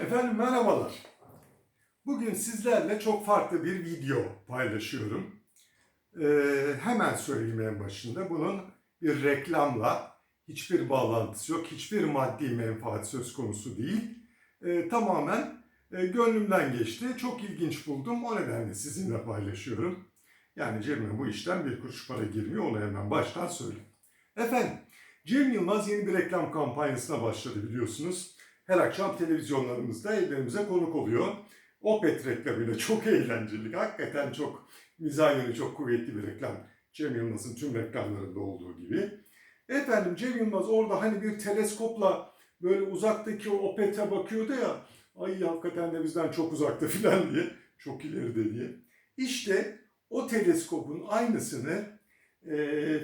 Efendim merhabalar. Bugün sizlerle çok farklı bir video paylaşıyorum. Ee, hemen söyleyeyim en başında. Bunun bir reklamla hiçbir bağlantısı yok. Hiçbir maddi menfaat söz konusu değil. Ee, tamamen e, gönlümden geçti. Çok ilginç buldum. O nedenle sizinle paylaşıyorum. Yani cebime bu işten bir kuruş para girmiyor. Onu hemen baştan söyleyeyim. Efendim, Cem Yılmaz yeni bir reklam kampanyasına başladı biliyorsunuz. Her akşam televizyonlarımızda evlerimize konuk oluyor. Opet reklamıyla çok eğlenceli. Hakikaten çok mizah yönü çok kuvvetli bir reklam. Cem Yılmaz'ın tüm reklamlarında olduğu gibi. Efendim Cem Yılmaz orada hani bir teleskopla böyle uzaktaki o Opet'e bakıyordu ya. Ay hakikaten de bizden çok uzakta falan diye. Çok ileride diye. İşte o teleskopun aynısını e,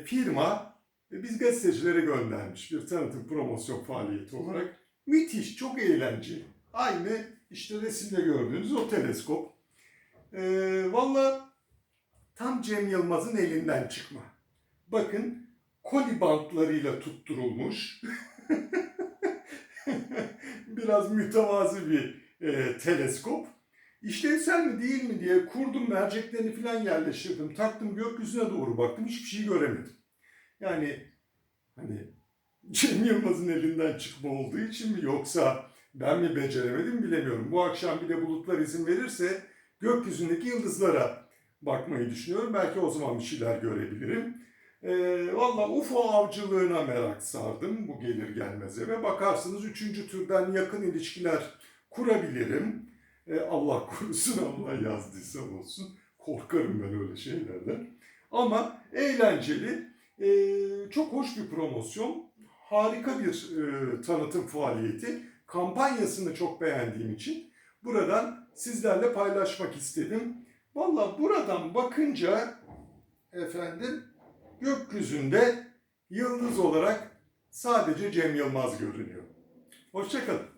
firma e, biz gazetecilere göndermiş bir tanıtım promosyon faaliyeti olarak. Müthiş, çok eğlenceli. Aynı işte resimde gördüğünüz o teleskop. Ee, Valla tam Cem Yılmaz'ın elinden çıkma. Bakın koli bantlarıyla tutturulmuş. Biraz mütevazı bir e, teleskop. İşlevsel mi değil mi diye kurdum merceklerini falan yerleştirdim. Taktım gökyüzüne doğru baktım hiçbir şey göremedim. Yani hani Cem Yılmaz'ın elinden çıkma olduğu için mi yoksa ben mi beceremedim bilemiyorum. Bu akşam bir de bulutlar izin verirse gökyüzündeki yıldızlara bakmayı düşünüyorum. Belki o zaman bir şeyler görebilirim. Ee, Valla UFO avcılığına merak sardım bu gelir gelmez eve. Bakarsınız üçüncü türden yakın ilişkiler kurabilirim. Ee, Allah korusun Allah yazdıysa olsun. Korkarım ben öyle şeylerden. Ama eğlenceli, ee, çok hoş bir promosyon harika bir e, tanıtım faaliyeti. Kampanyasını çok beğendiğim için buradan sizlerle paylaşmak istedim. Valla buradan bakınca efendim gökyüzünde yıldız olarak sadece Cem Yılmaz görünüyor. Hoşçakalın.